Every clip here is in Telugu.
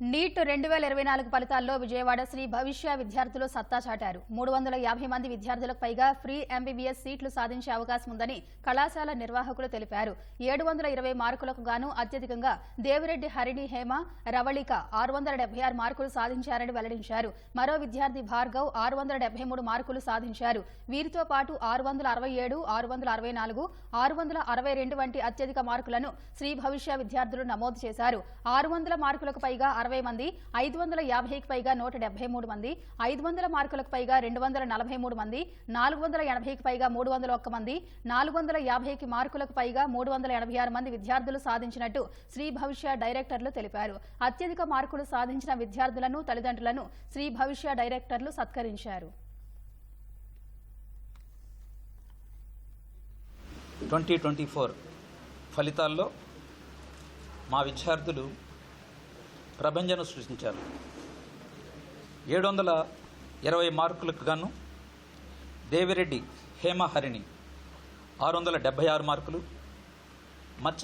నీట్ రెండు వేల ఇరవై నాలుగు ఫలితాల్లో విజయవాడ శ్రీ భవిష్య విద్యార్థులు సత్తా చాటారు. మూడు వందల యాభై మంది విద్యార్థులకు పైగా ఫ్రీ ఎంబీబీఎస్ సీట్లు సాధించే అవకాశం ఉందని కళాశాల నిర్వాహకులు తెలిపారు. ఏడు వందల ఇరవై మార్కులకు గాను అత్యధికంగా దేవిరెడ్డి హరిణి హేమ రవళిక ఆరు వందల డెబ్బై ఆరు మార్కులు సాధించారని వెల్లడించారు. మరో విద్యార్థి భార్గవ్ ఆరు వందల డెబ్బై మూడు మార్కులు సాధించారు. వీరితో పాటు ఆరు వందల అరవై ఏడు ఆరు వందల అరవై నాలుగు ఆరు వందల అరవై రెండు వంటి అత్యధిక మార్కులను శ్రీ భవిష్య విద్యార్థులు నమోదు చేశారు. ఆరు వందల మార్కులకు పైగా అరవై మంది ఐదు వందల యాభైకి పైగా నూట డెబ్బై మూడు మంది ఐదు వందల మార్కులకు పైగా రెండు వందల నలభై మూడు మంది నాలుగు వందల ఎనభైకి పైగా మూడు వందల ఒక్క మంది నాలుగు వందల యాభైకి మార్కులకు పైగా మూడు వందల ఎనభై ఆరు మంది విద్యార్థులు సాధించినట్టు శ్రీ భవిష్య డైరెక్టర్లు తెలిపారు. అత్యధిక మార్కులు సాధించిన విద్యార్థులను తల్లిదండ్రులను శ్రీ భవిష్య డైరెక్టర్లు సత్కరించారు. ట్వంటీ ట్వంటీ ఫోర్ ఫలితాల్లో మా విద్యార్థులు ప్రభంజనం సృష్టించారు. ఏడు వందల ఇరవై మార్కులకు గాను దేవిరెడ్డి హేమహరిణి ఆరు వందల డెబ్భై ఆరు మార్కులు మచ్చ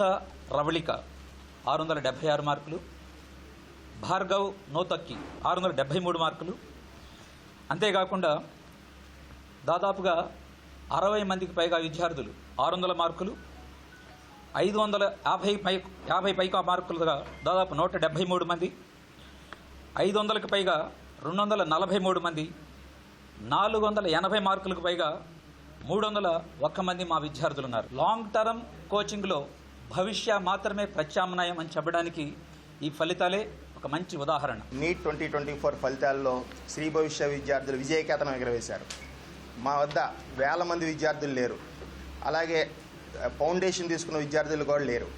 రవళిక ఆరు వందల డెబ్భై ఆరు మార్కులు భార్గవ్ నోతక్కి ఆరు వందల డెబ్భై మూడు మార్కులు. అంతేకాకుండా దాదాపుగా అరవై మందికి పైగా విద్యార్థులు ఆరు వందల మార్కులు ఐదు వందల యాభై పై యాభై పైగా మార్కులుగా దాదాపు నూట డెబ్భై మూడు మంది ఐదు వందలకు పైగా రెండు వందల నలభై మూడు మంది నాలుగు వందల ఎనభై మార్కులకు పైగా మూడు వందల ఒక్క మంది మా విద్యార్థులు ఉన్నారు లాంగ్ టర్మ్ కోచింగ్లో భవిష్య మాత్రమే ప్రత్యామ్నాయం అని చెప్పడానికి ఈ ఫలితాలే ఒక మంచి ఉదాహరణ. నీట్ ట్వంటీ ట్వంటీ ఫోర్ ఫలితాల్లో శ్రీ భవిష్య విద్యార్థులు విజయకేతనం ఎగరవేశారు. మా వద్ద వేల మంది విద్యార్థులు లేరు. అలాగే ఫౌండేషన్ తీసుకున్న విద్యార్థులు కూడా లేరు.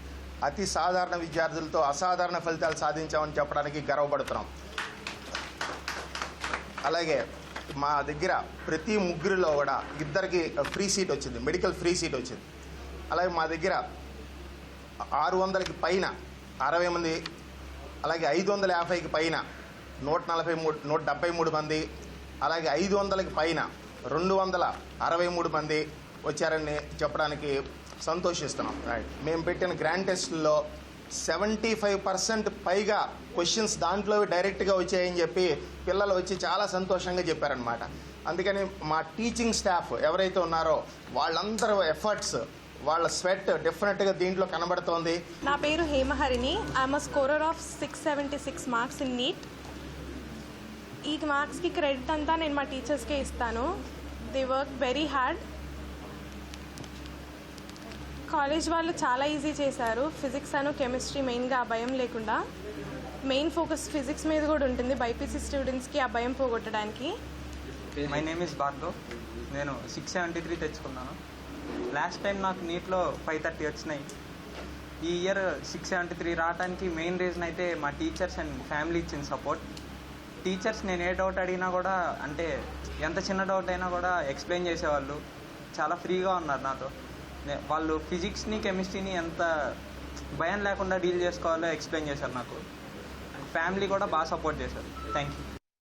అతి సాధారణ విద్యార్థులతో అసాధారణ ఫలితాలు సాధించామని చెప్పడానికి గర్వపడుతున్నాం. అలాగే మా దగ్గర ప్రతి ముగ్గురిలో కూడా ఇద్దరికి ఫ్రీ సీట్ వచ్చింది మెడికల్ ఫ్రీ సీట్ వచ్చింది. అలాగే మా దగ్గర ఆరు వందలకి పైన అరవై మంది అలాగే ఐదు వందల యాభైకి పైన నూట నలభై మూడు నూట డెబ్బై మూడు మంది అలాగే ఐదు వందలకి పైన రెండు వందల అరవై మూడు మంది వచ్చారని చెప్పడానికి సంతోషిస్తున్నాం. మేము పెట్టిన గ్రాండ్ టెస్ట్లో సెవెంటీ ఫైవ్ పర్సెంట్ పైగా క్వశ్చన్స్ దాంట్లో డైరెక్ట్గా వచ్చాయని చెప్పి పిల్లలు వచ్చి చాలా సంతోషంగా చెప్పారనమాట అందుకని మా టీచింగ్ స్టాఫ్ ఎవరైతే ఉన్నారో వాళ్ళందరూ ఎఫర్ట్స్ వాళ్ళ స్వెట్ డెఫినెట్గా దీంట్లో కనబడుతోంది. నా పేరు Hemaharini. I'm scorer of six seventy six marks in NEET ఈ మార్క్స్కి క్రెడిట్ అంతా నేను మా టీచర్స్కే ఇస్తాను. They work very hard college వాళ్ళు చాలా ఈజీ చేశారు. ఫిజిక్స్ అను కెమిస్ట్రీ మెయిన్గా ఆ భయం లేకుండా. మెయిన్ ఫోకస్ ఫిజిక్స్ మీద కూడా ఉంటుంది. బైపీసీ స్టూడెంట్స్కి ఆ భయం పోగొట్టడానికి. మై నేమ్ ఇస్ భార్గవ్ నేను సిక్స్ సెవెంటీ త్రీ తెచ్చుకున్నాను. లాస్ట్ టైం నాకు నీట్లో ఫైవ్ థర్టీ వచ్చినాయి. ఈ ఇయర్ సిక్స్ సెవెంటీ త్రీ రావడానికి మెయిన్ రీజన్ అయితే మా టీచర్స్ అండ్ ఫ్యామిలీ ఇచ్చిన సపోర్ట్ టీచర్స్ నేను ఏ డౌట్ అడిగినా కూడా అంటే ఎంత చిన్న డౌట్ అయినా కూడా ఎక్స్ప్లెయిన్ చేసేవాళ్ళు. చాలా ఫ్రీగా ఉన్నారు నాతో. వాళ్ళు ఫిజిక్స్ని కెమిస్ట్రీని ఎంత భయం లేకుండా డీల్ చేసుకోవాలో ఎక్స్ప్లెయిన్ చేశారు నాకు. ఫ్యామిలీ కూడా బాగా సపోర్ట్ చేశారు. Thank you